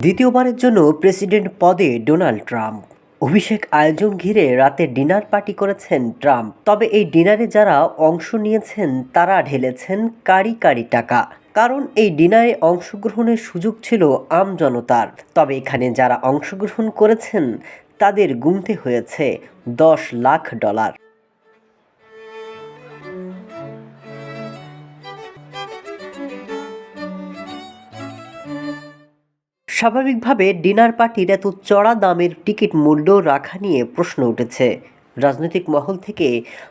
দ্বিতীয়বারের জন্য প্রেসিডেন্ট পদে ডোনাল্ড ট্রাম্প। অভিষেক আয়োজন ঘিরে রাতে ডিনার পার্টি করেছেন ট্রাম্প। তবে এই ডিনারে যারা অংশ নিয়েছেন, তারা ঢেলেছেন কারি কারি টাকা। কারণ এই ডিনারে অংশগ্রহণের সুযোগ ছিল আম জনতার। তবে এখানে যারা অংশগ্রহণ করেছেন, তাদের গুনতে হয়েছে দশ লাখ ডলার। স্বাভাবিকভাবে ডিনার পার্টির এত চড়া দামের টিকিট মূল্য রাখা নিয়ে প্রশ্ন উঠেছে। রাজনৈতিক মহল থেকে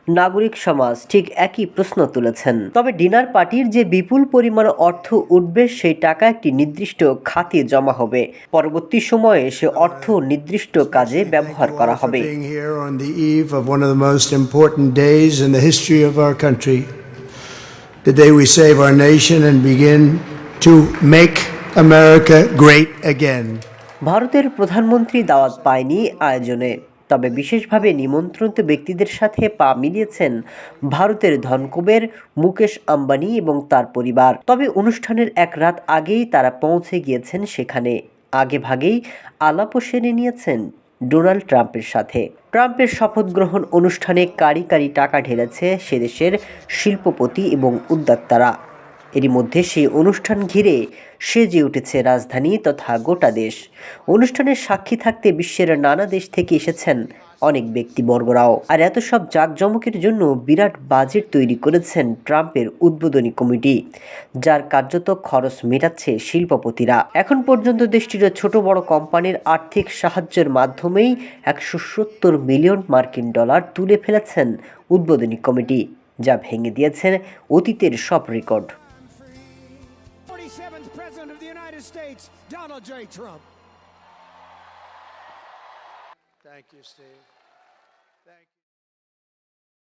নাগরিক সমাজ ঠিক একই প্রশ্ন তুলেছেন। তবে ডিনার পার্টির যে বিপুল পরিমাণ অর্থ উঠবে, সেই টাকা একটি নির্দিষ্ট খাতে জমা হবে। পরবর্তী সময়ে সে অর্থ নির্দিষ্ট কাজে ব্যবহার করা হবে। To make America great again. ভারতের প্রধানমন্ত্রী দাওয়াত পায়নি আয়োজনে, তবে বিশেষভাবে নিমন্ত্রিত ব্যক্তিদের সাথে পা মিলিয়েছেন ভারতের ধনকুবের মুকেশ আম্বানি এবং তার পরিবার। তবে অনুষ্ঠানের এক রাত আগেই তারা পৌঁছে গিয়েছেন সেখানে। আগে ভাগেই আলাপও সেরে নিয়েছেন ডোনাল্ড ট্রাম্পের সাথে। ট্রাম্পের শপথ গ্রহণ অনুষ্ঠানে কারি কারি টাকা ঢেলেছে সেদেশের শিল্পপতি এবং উদ্যোক্তারা। এরই মধ্যে সেই অনুষ্ঠান ঘিরে সেজে উঠেছে রাজধানী তথা গোটা দেশ। অনুষ্ঠানের সাক্ষী থাকতে বিশ্বের নানা দেশ থেকে এসেছেন অনেক ব্যক্তিবর্গরাও। আর এত সব জাঁকজমকের জন্য বিরাট বাজেট তৈরি করেছেন ট্রাম্পের উদ্বোধনী কমিটি, যার কার্যত খরচ মেটাচ্ছে শিল্পপতিরা। এখন পর্যন্ত দেশটির ছোট বড় কোম্পানির আর্থিক সাহায্যের মাধ্যমেই একশো সত্তর মিলিয়ন মার্কিন ডলার তুলে ফেলেছেন উদ্বোধনী কমিটি, যা ভেঙে দিয়েছেন অতীতের সব record. 47th President of the United States, Donald J. Trump. Thank you, Steve. Thank you.